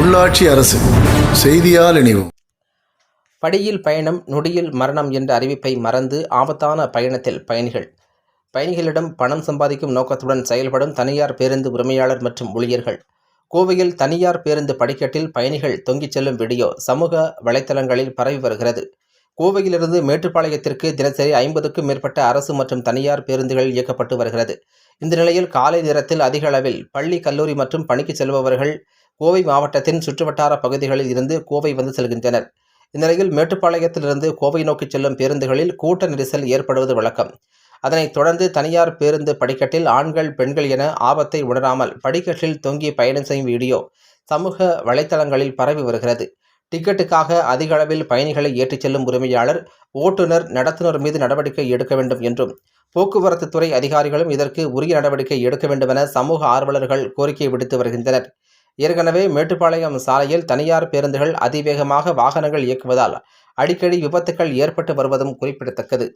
உள்ளாட்சி அரசு செய்தியால் இணைவோம். படியில் பயணம் நொடியில் மரணம் என்ற அறிவிப்பை மறந்து ஆபத்தான பயணத்தில் பயணிகள். பயணிகளிடம் பணம் சம்பாதிக்கும் நோக்கத்துடன் செயல்படும் தனியார் பேருந்து உரிமையாளர் மற்றும் ஊழியர்கள். கோவையில் தனியார் பேருந்து படிக்கட்டில் பயணிகள் தொங்கிச் செல்லும் வீடியோ சமூக வலைத்தளங்களில் பரவி வருகிறது. கோவையிலிருந்து மேட்டுப்பாளையத்திற்கு தினசரி ஐம்பதுக்கும் மேற்பட்ட அரசு மற்றும் தனியார் பேருந்துகள் இயக்கப்பட்டு வருகிறது. இந்த நிலையில் காலை நேரத்தில் அதிக அளவில் பள்ளி கல்லூரி மற்றும் பணிக்கு செல்பவர்கள் கோவை மாவட்டத்தின் சுற்றுவட்டார பகுதிகளில் இருந்து கோவை வந்து செல்கின்றனர். இந்நிலையில் மேட்டுப்பாளையத்திலிருந்து கோவை நோக்கி செல்லும் பேருந்துகளில் கூட்ட நெரிசல் ஏற்படுவது வழக்கம். அதனைத் தொடர்ந்து தனியார் பேருந்து படிக்கட்டில் ஆண்கள் பெண்கள் என ஆபத்தை உணராமல் படிக்கட்டில் தொங்கி பயணம் செய்யும் வீடியோ சமூக வலைத்தளங்களில் பரவி வருகிறது. டிக்கெட்டுக்காக அதிக அளவில் பயணிகளை ஏற்றிச் செல்லும் உரிமையாளர் ஓட்டுநர் நடத்துனர் மீது நடவடிக்கை எடுக்க வேண்டும் என்றும் போக்குவரத்து துறை அதிகாரிகளும் இதற்கு உரிய நடவடிக்கை எடுக்க வேண்டுமென சமூக ஆர்வலர்கள் கோரிக்கை விடுத்து வருகின்றனர். ஏற்கனவே மேட்டுப்பாளையம் சாலையில் தனியார் பேருந்துகள் அதிவேகமாக வாகனங்கள் இயக்குவதால் அடிக்கடி விபத்துக்கள் ஏற்பட்டு வருவதும் குறிப்பிடத்தக்கது.